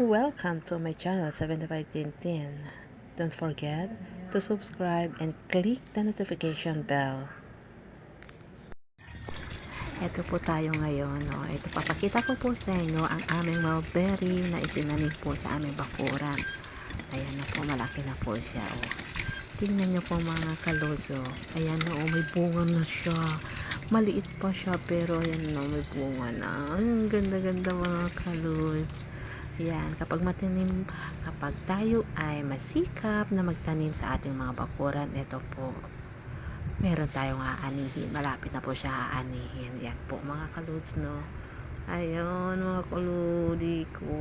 Welcome to my channel 751010. Don't forget to subscribe and click the notification bell. Ito po tayo ngayon. No? Ito, papakita ko po sa inyo ang aming mulberry na itinanim po sa aming bakuran. Ayan na po, malaki na po siya. Oh. Tingnan nyo po mga kaloso. Ayan na, oh, may bunga na siya. Maliit pa siya, pero ayan na, may bunga na. Ang ganda-ganda mga kalos. Ayan, kapag matanim, kapag tayo ay masikap na magtanim sa ating mga bakuran, ito po, meron tayong aanihin. Malapit na po siya aanihin. Yan po mga kaludes, no? Ayun, mga kaludi ko.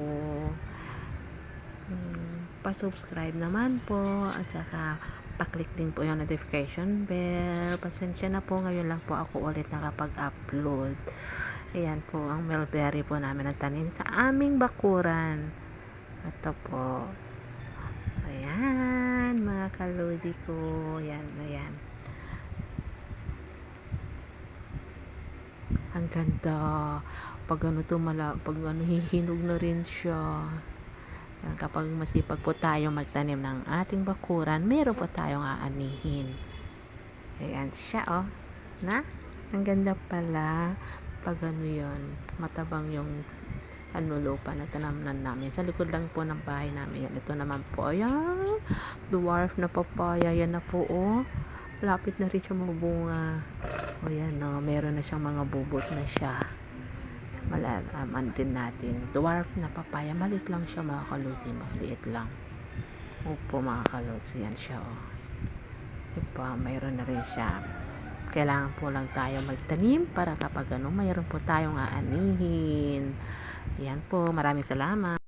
Hmm, pa-subscribe naman po at saka paklik din po yung notification bell. Pasensya na po, ngayon lang po ako ulit nakapag-upload. Ayan po ang mulberry po namin na tanim sa aming bakuran. Ito po. Ayan, mga kaludi ko. Ayan, ayan. Ang ganda. Pag ano to, mala, pag ano, hihinog na rin siya. Yan, kapag masipag po tayo magtanim ng ating bakuran, meron po tayong aanihin. Ayan siya, oh. Na? Ang ganda pala. Pag ano yun, matabang yung ano lupa na tanamnan namin. Sa likod lang po ng bahay namin. Yan, ito naman po. Ayan. Dwarf na papaya. Yan na po, oh. Lapit na rin siya mabunga. O yan, no. Meron na siyang mga bubot na siya malalaman din natin. Dwarf na papaya. Maliit lang siya mga kalutsi. Maliit lang. Opo mga kalutsi. Yan siya oh. Diba? Mayroon na rin siya. Kailangan po lang tayo magtanim para kapag ano, mayroon po tayong aanihin. Yan po. Maraming salamat.